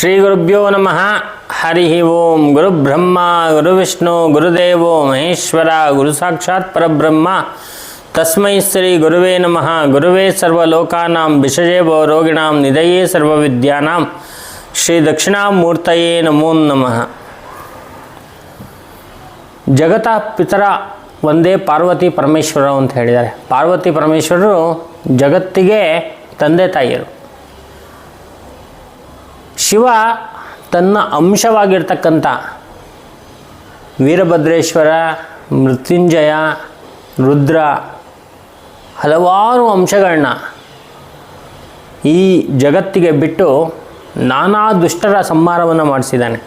ಶ್ರೀ ಗುರುಭ್ಯೋ ನಮಃ. ಹರಿ ಓಂ. ಗುರುಬ್ರಹ್ಮ ಗುರುವಿಷ್ಣು ಗುರುದೇವೋ ಮಹೇಶ್ವರ, ಗುರು ಸಾಕ್ಷಾತ್ ಪರಬ್ರಹ್ಮ. ತಸ್ಮೈ ಶ್ರೀ ಗುರುವೇ ನಮಃ. ಗುರುವೇ ಸರ್ವಲೋಕಾನಾಂ ವಿಷಜೇ ಭವ ರೋಗಿಣಾಂ ನಿಧಯೇ ಸರ್ವವಿದ್ಯಾನಾಂ. ಶ್ರೀ ದಕ್ಷಿಣಾಮೂರ್ತಯೇ ನಮೋ ನಮಃ. ಜಗತ ಪಿತರ ಒಂದೇ ಪಾರ್ವತಿ ಪರಮೇಶ್ವರ ಅಂತ ಹೇಳಿದ್ದಾರೆ. ಪಾರ್ವತಿ ಪರಮೇಶ್ವರರು ಜಗತ್ತಿಗೆ ತಂದೆ ತಾಯಿಯರು. ಶಿವ ತನ್ನ ಅಂಶವಾಗಿರ್ತಕ್ಕಂಥ ವೀರಭದ್ರೇಶ್ವರ, ಮೃತ್ಯುಂಜಯ, ರುದ್ರ, ಹಲವಾರು ಅಂಶಗಳನ್ನ ಈ ಜಗತ್ತಿಗೆ ಬಿಟ್ಟು ನಾನಾ ದುಷ್ಟರ ಸಂಹಾರವನ್ನು ಮಾಡಿಸಿದ್ದಾನೆ.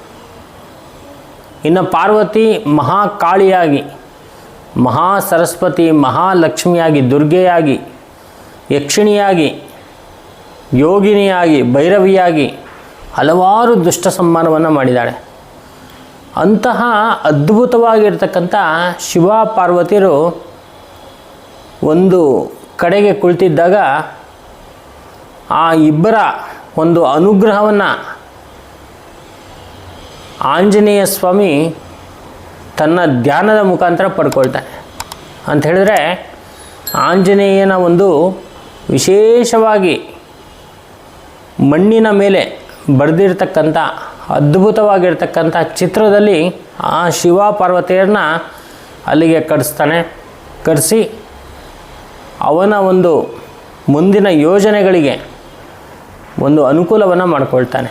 ಇನ್ನು ಪಾರ್ವತಿ ಮಹಾಕಾಳಿಯಾಗಿ ಮಹಾ ಸರಸ್ವತಿ ಮಹಾಲಕ್ಷ್ಮಿಯಾಗಿ, ದುರ್ಗೆಯಾಗಿ, ಯಕ್ಷಿಣಿಯಾಗಿ, ಯೋಗಿನಿಯಾಗಿ, ಭೈರವಿಯಾಗಿ ಹಲವಾರು ದುಷ್ಟ ಸಂಹಾರವನ್ನು ಮಾಡಿದ್ದಾಳೆ. ಅಂತಹ ಅದ್ಭುತವಾಗಿರ್ತಕ್ಕಂಥ ಶಿವ ಪಾರ್ವತಿಯರು ಒಂದು ಕಡೆಗೆ ಕುಳಿತಿದ್ದಾಗ ಆ ಇಬ್ಬರ ಒಂದು ಅನುಗ್ರಹವನ್ನು ಆಂಜನೇಯ ಸ್ವಾಮಿ ತನ್ನ ಧ್ಯಾನದ ಮುಖಾಂತರ ಪಡ್ಕೊಳ್ತಾನೆ ಅಂತ ಹೇಳಿದ್ರೆ ಆಂಜನೇಯನ ಒಂದು ವಿಶೇಷವಾಗಿ ಮಣ್ಣಿನ ಮೇಲೆ ಬರೆದಿರ್ತಕ್ಕಂಥ, ಅದ್ಭುತವಾಗಿರ್ತಕ್ಕಂಥ ಚಿತ್ರದಲ್ಲಿ ಆ ಶಿವ ಪಾರ್ವತಿಯರನ್ನ ಅಲ್ಲಿಗೆ ಕಡಿಸ್ತಾನೆ ಕರೆಸಿ ಅವನ ಒಂದು ಮುಂದಿನ ಯೋಜನೆಗಳಿಗೆ ಒಂದು ಅನುಕೂಲವನ್ನು ಮಾಡಿಕೊಳ್ತಾನೆ.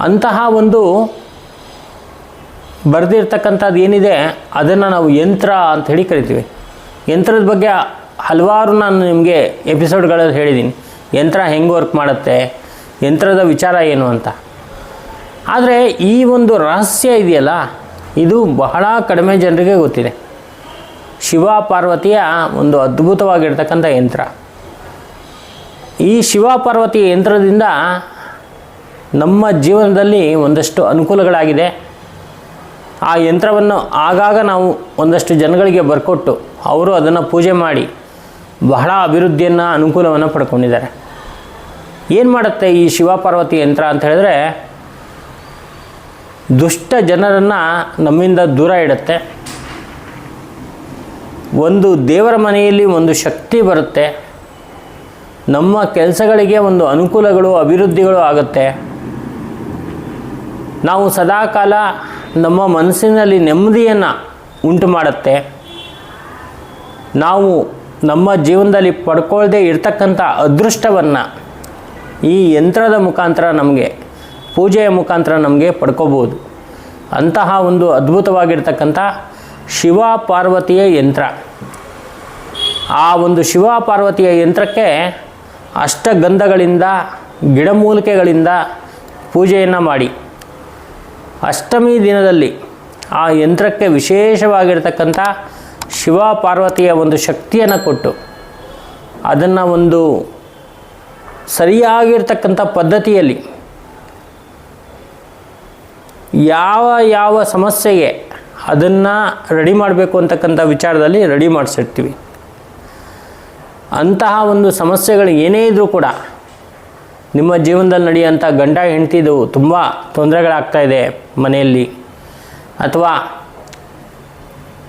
ಅಂತಹ ಒಂದು ಬರೆದಿರ್ತಕ್ಕಂಥದ್ದು ಏನಿದೆ, ಅದನ್ನು ನಾವು ಯಂತ್ರ ಅಂತ ಹೇಳಿ ಕರಿತೀವಿ. ಯಂತ್ರದ ಬಗ್ಗೆ ಹಲವಾರು ನಾನು ನಿಮಗೆ ಎಪಿಸೋಡ್ಗಳಲ್ಲಿ ಹೇಳಿದ್ದೀನಿ ಯಂತ್ರ ಹೆಂಗೆ ವರ್ಕ್ ಮಾಡುತ್ತೆ ಯಂತ್ರದ ವಿಚಾರ ಏನು ಅಂತ? ಆದರೆ ಈ ಒಂದು ರಹಸ್ಯ ಇದೆಯಲ್ಲ, ಇದು ಬಹಳ ಕಡಿಮೆ ಜನರಿಗೆ ಗೊತ್ತಿದೆ. ಶಿವ ಪಾರ್ವತಿಯ ಒಂದು ಅದ್ಭುತವಾಗಿರ್ತಕ್ಕಂಥ ಯಂತ್ರ. ಈ ಶಿವ ಪಾರ್ವತಿ ಯಂತ್ರದಿಂದ ನಮ್ಮ ಜೀವನದಲ್ಲಿ ಒಂದಷ್ಟು ಅನುಕೂಲಗಳಾಗಿದೆ. ಆ ಯಂತ್ರವನ್ನು ಆಗಾಗ ನಾವು ಒಂದಷ್ಟು ಜನಗಳಿಗೆ ಬರ್ಕೊಟ್ಟು, ಅವರು ಅದನ್ನು ಪೂಜೆ ಮಾಡಿ ಬಹಳ ಅಭಿವೃದ್ಧಿಯನ್ನು ಅನುಕೂಲವನ್ನು ಪಡ್ಕೊಂಡಿದ್ದಾರೆ. ಏನು ಮಾಡುತ್ತೆ ಈ ಶಿವಪಾರ್ವತಿ ಯಂತ್ರ ಅಂತ ಹೇಳಿದ್ರೆ ದುಷ್ಟ ಜನರನ್ನು ನಮ್ಮಿಂದ ದೂರ ಇಡುತ್ತೆ. ಒಂದು ದೇವರ ಮನೆಯಲ್ಲಿ ಒಂದು ಶಕ್ತಿ ಬರುತ್ತೆ. ನಮ್ಮ ಕೆಲಸಗಳಿಗೆ ಒಂದು ಅನುಕೂಲಗಳು, ಅಭಿವೃದ್ಧಿಗಳು ಆಗುತ್ತೆ. ನಾವು ಸದಾಕಾಲ ನಮ್ಮ ಮನಸ್ಸಿನಲ್ಲಿ ನೆಮ್ಮದಿಯನ್ನು ಉಂಟು ಮಾಡುತ್ತೆ. ನಾವು ನಮ್ಮ ಜೀವನದಲ್ಲಿ ಪಡ್ಕೊಳ್ಳದೆ ಇರ್ತಕ್ಕಂಥ ಅದೃಷ್ಟವನ್ನು ಈ ಯಂತ್ರದ ಮುಖಾಂತರ ನಮಗೆ, ಪೂಜೆಯ ಮುಖಾಂತರ ನಮಗೆ ಪಡ್ಕೋಬೋದು ಅಂತಹ ಒಂದು ಅದ್ಭುತವಾಗಿರ್ತಕ್ಕಂಥ ಶಿವ ಪಾರ್ವತಿಯ ಯಂತ್ರ. ಆ ಒಂದು ಶಿವ ಪಾರ್ವತಿಯ ಯಂತ್ರಕ್ಕೆ ಅಷ್ಟಗಂಧಗಳಿಂದ, ಗಿಡಮೂಲಿಕೆಗಳಿಂದ ಪೂಜೆಯನ್ನು ಮಾಡಿ. ಅಷ್ಟಮಿ ದಿನದಲ್ಲಿ ಆ ಯಂತ್ರಕ್ಕೆ ವಿಶೇಷವಾಗಿರ್ತಕ್ಕಂಥ ಶಿವ ಪಾರ್ವತಿಯ ಒಂದು ಶಕ್ತಿಯನ್ನು ಕೊಟ್ಟು, ಅದನ್ನು ಒಂದು ಸರಿಯಾಗಿರ್ತಕ್ಕಂಥ ಪದ್ಧತಿಯಲ್ಲಿ ಯಾವ ಯಾವ ಸಮಸ್ಯೆಗೆ ಅದನ್ನು ರೆಡಿ ಮಾಡಬೇಕು ಅಂತಕ್ಕಂಥ ವಿಚಾರದಲ್ಲಿ ರೆಡಿ ಮಾಡಿಸಿರ್ತೀವಿ. ಅಂತಹ ಒಂದು ಸಮಸ್ಯೆಗಳು ಏನೇ ಇದ್ದರೂ ಕೂಡ ನಿಮ್ಮ ಜೀವನದಲ್ಲಿ ನಡೆಯುವಂಥ ಗಂಡ ಹೆಂಡ್ತಿದು ತುಂಬ ತೊಂದರೆಗಳಾಗ್ತಾ ಇದೆ ಮನೆಯಲ್ಲಿ ಅಥವಾ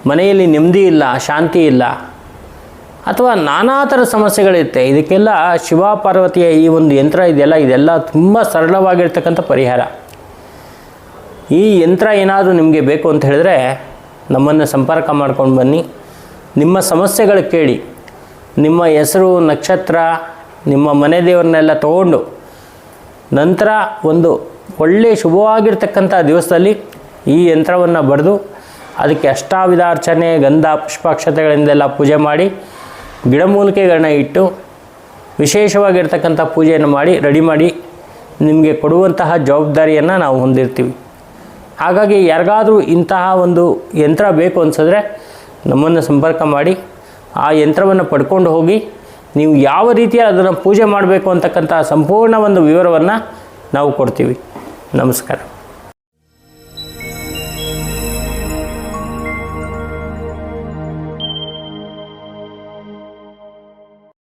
ಮನೆಯಲ್ಲಿ ನೆಮ್ಮದಿ ಇಲ್ಲ, ಶಾಂತಿ ಇಲ್ಲ ಅಥವಾ ನಾನಾ ಥರ ಸಮಸ್ಯೆಗಳಿರುತ್ತೆ. ಇದಕ್ಕೆಲ್ಲ ಶಿವ ಪಾರ್ವತಿಯ ಈ ಒಂದು ಯಂತ್ರ ಇದೆಯಲ್ಲ, ಇದೆಲ್ಲ ತುಂಬ ಸರಳವಾಗಿರ್ತಕ್ಕಂಥ ಪರಿಹಾರ. ಈ ಯಂತ್ರ ಏನಾದರೂ ನಿಮಗೆ ಬೇಕು ಅಂತ ಹೇಳಿದ್ರೆ ನಮ್ಮನ್ನು ಸಂಪರ್ಕ ಮಾಡ್ಕೊಂಡು ಬನ್ನಿ. ನಿಮ್ಮ ಸಮಸ್ಯೆಗಳು ಕೇಳಿ. ನಿಮ್ಮ ಹೆಸರು, ನಕ್ಷತ್ರ, ನಿಮ್ಮ ಮನೆ ದೇವರನ್ನೆಲ್ಲ ತಗೊಂಡು ನಂತರ ಒಂದು ಒಳ್ಳೆಯ ಶುಭವಾಗಿರ್ತಕ್ಕಂಥ ದಿವಸದಲ್ಲಿ ಈ ಯಂತ್ರವನ್ನು ಬರೆದು ಅದಕ್ಕೆ ಅಷ್ಟಾವಿಧಾರ್ಚನೆ ಗಂಧ ಪುಷ್ಪಾಕ್ಷತೆಗಳಿಂದೆಲ್ಲ ಪೂಜೆ ಮಾಡಿ ಗಿಡಮೂಲಿಕೆಗಳನ್ನ ಇಟ್ಟು ವಿಶೇಷವಾಗಿರ್ತಕ್ಕಂಥ ಪೂಜೆಯನ್ನು ಮಾಡಿ, ರೆಡಿ ಮಾಡಿ ನಿಮಗೆ ಕೊಡುವಂತಹ ಜವಾಬ್ದಾರಿಯನ್ನು ನಾವು ಹೊಂದಿರ್ತೀವಿ. ಹಾಗಾಗಿ ಯಾರಿಗಾದರೂ ಇಂತಹ ಒಂದು ಯಂತ್ರ ಬೇಕು ಅನಿಸಿದ್ರೆ ನಮ್ಮನ್ನು ಸಂಪರ್ಕ ಮಾಡಿ, ಆ ಯಂತ್ರವನ್ನು ಪಡ್ಕೊಂಡು ಹೋಗಿ ನೀವು ಯಾವ ರೀತಿಯ ಅದನ್ನು ಪೂಜೆ ಮಾಡಬೇಕು ಅಂತಕ್ಕಂಥ ಸಂಪೂರ್ಣ ಒಂದು ವಿವರವನ್ನು ನಾವು ಕೊಡ್ತೀವಿ. ನಮಸ್ಕಾರ.